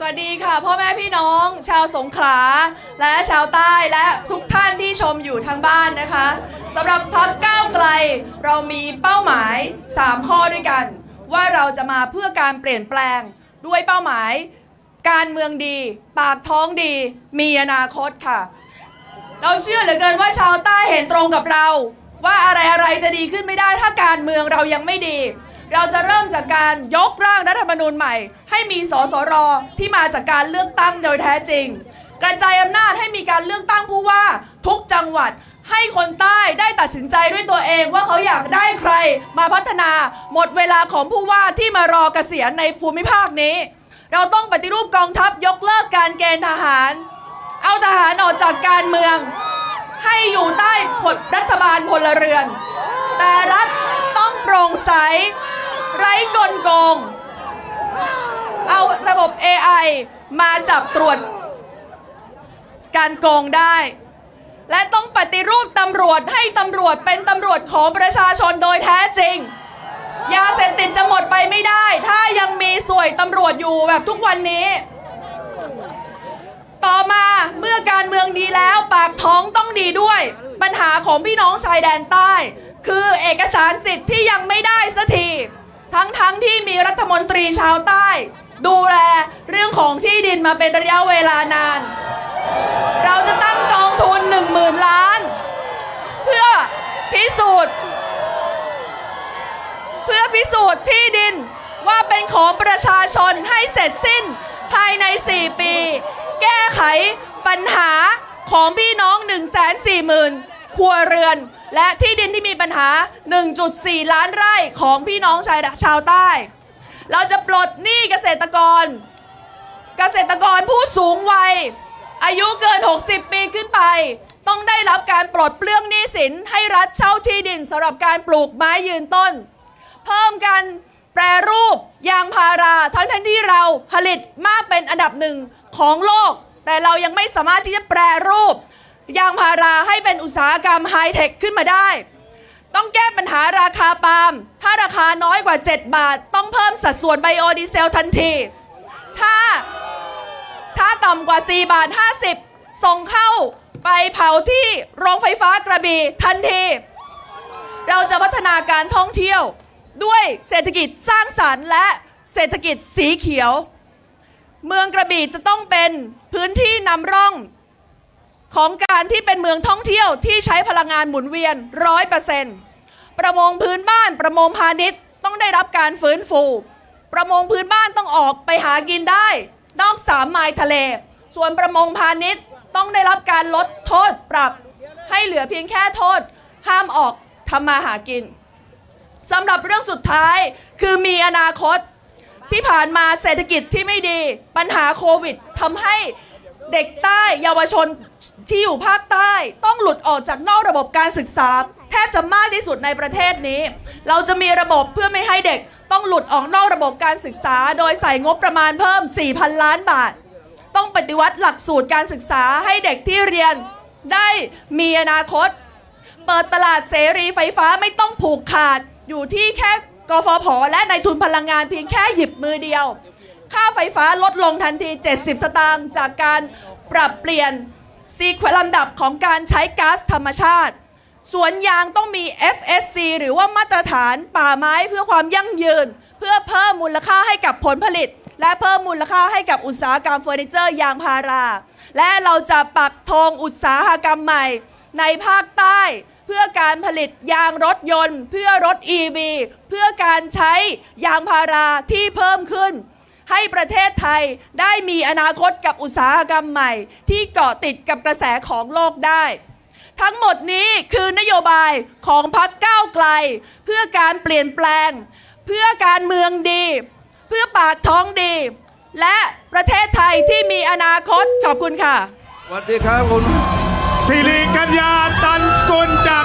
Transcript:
สวัสดีค่ะ พ่อแม่พี่น้อง ชาวสงขลา และชาวใต้และทุกท่านที่ชมอยู่ทางบ้านนะคะสำหรับพักก้าวไกล เรามีเป้าหมาย 3 ข้อด้วยกัน ว่าเราจะมาเพื่อการเปลี่ยนแปลงด้วยเป้าหมาย การเมืองดี ปากท้องดี มีอนาคตค่ะ เราเชื่อเหลือเกินว่าชาวใต้เห็นตรงกับเรา ว่าอะไรอะไรจะดีขึ้นไม่ได้ถ้าการเมืองเรายังไม่ดี เราจะเริ่มจากการยกร่างรัฐธรรมนูญใหม่ ให้มีสสรที่มาจากการเลือกตั้งโดยแท้จริง กระจายอำนาจให้มีการเลือกตั้งผู้ว่าทุกจังหวัดให้คนใต้ได้ตัดสินใจด้วยตัวเองว่าเขาอยากได้ใครมาพัฒนาหมดเวลาของผู้ว่าที่มารอเกษียณในภูมิภาคนี้ เราต้องปฏิรูปกองทัพยกเลิกการเกณฑ์ทหาร เอาทหารออกจากการเมือง ให้อยู่ใต้ผลรัฐบาลพลเรือน แต่รัฐต้องโปร่งใส ไร้กลโกง เอาระบบ AI มาจับตรวจ การโกงได้ และต้องปฏิรูปตำรวจให้ตำรวจเป็นตำรวจของประชาชนโดยแท้จริง ยาเสพติดจะหมดไปไม่ได้ ถ้ายังมีสวยตำรวจอยู่แบบทุกวันนี้ ต่อมาเมื่อการเมืองดีแล้วปากท้องต้องดีด้วย ปัญหาของพี่น้องชายแดนใต้ คือเอกสารสิทธิ์ที่ยังไม่ได้สักที ทั้งๆทที่มีรัฐมนตรีชาวใต้ ดูแลเรื่องของที่ดินมาเป็นระยะเวลานาน เราจะตั้งกองทุน 1 0,000 ล้าน เพื่อพิสูจน์ เพื่อพิสูจน์ที่ดินว่าเป็นของประชาชนให้เสร็จสิ้นภายใน 4 ปี แก้ไขปัญหาของพี่น้อง 1 4 0 0 0 0 ครัวเรือน และที่ดินที่มีปัญหา 1.4 ล้านไร่ของพี่น้องชายชาวใต้ เราจะปลดหนี้เกษตรกร เกษตรกรผู้สูงวัย อายุเกิน 60 ปีขึ้นไป ต้องได้รับการปลดเปลื้องหนี้สินให้รัฐเช่าที่ดินสำหรับการปลูกไม้ยืนต้น เพิ่มการแปรรูปยางพาราทั้งทั้งที่เราผลิตมากเป็นอันดับหนึ่งของโลก แต่เรายังไม่สามารถที่จะแปรรูป ยางพาราให้เป็นอุตสาหกรรมไฮเทคขึ้นมาได้ ต้องแก้ปัญหาราคาปาล์มถ้าราคาน้อยกว่า 7 บาท ต้องเพิ่มสัดส่วนไบโอดีเซลทันที ถ้าถ้าต่ำกว่า 4 บาท 50 ส่งเข้าไปเผาที่โรงไฟฟ้ากระบี่ทันที เราจะพัฒนาการท่องเที่ยวด้วยเศรษฐกิจสร้างสารรค์และเศรษฐกิจสีเขียว เมืองกระบี่จะต้องเป็นพื้นที่นำร่อง ของการที่เป็นเมืองท่องเที่ยวที่ใช้พลังงานหมุนเวียนร้อยเปอร์เซ็นต์ประมงพื้นบ้านประมงพาณิชย์ต้องได้รับการฟื้นฟู ประมงพื้นบ้านต้องออกไปหากินได้ นอกสามไมล์ทะเล ส่วนประมงพาณิชย์ต้องได้รับการลดโทษปรับ ให้เหลือเพียงแค่โทษ ห้ามออกทำมาหากินสำหรับเรื่องสุดท้ายคือมีอนาคตที่ผ่านมาเศรษฐกิจที่ไม่ดี ปัญหาโควิดทำให้ เด็กใต้เยาวชนที่อยู่ภาคใต้ ต้องหลุดออกจากนอกระบบการศึกษา แทบจะมากที่สุดในประเทศนี้ เราจะมีระบบเพื่อไม่ให้เด็กต้องหลุดออกนอกระบบการศึกษา โดยใส่งบประมาณเพิ่ม 4,000 ล้านบาท ต้องปฏิวัติหลักสูตรการศึกษาให้เด็กที่เรียนได้มีอนาคต เปิดตลาดเสรีไฟฟ้าไม่ต้องผูกขาดอยู่ที่แค่กฟผและนายทุนพลังงานเพียงแค่หยิบมือเดียว ค่าไฟฟ้าลดลงทันที 70 สตางค์จากการปรับเปลี่ยนซีเควลำดับของการใช้ก๊าซธรรมชาติ สวนยางต้องมี FSC หรือว่ามาตรฐานป่าไม้เพื่อความยั่งยืน เพื่อเพิ่มมูลค่าให้กับผลผลิต และเพิ่มมูลค่าให้กับอุตสาหกรรมเฟอร์นิเจอร์ยางพารา และเราจะปักธงอุตสาหกรรมใหม่ ในภาคใต้เพื่อการผลิตยางรถยนต์ เพื่อรถ EV เพื่อการใช้ยางพาราที่เพิ่มขึ้น ให้ประเทศไทยได้มีอนาคตกับอุตสาหกรรมใหม่ ที่เกาะติดกับกระแสของโลกได้ ทั้งหมดนี้คือนโยบายของพรรคก้าวไกล เพื่อการเปลี่ยนแปลง เพื่อการเมืองดี เพื่อปากท้องดี และประเทศไทยที่มีอนาคตขอบคุณค่ะ สวัสดีครับคุณสิริกัญญาตันสกุลจาก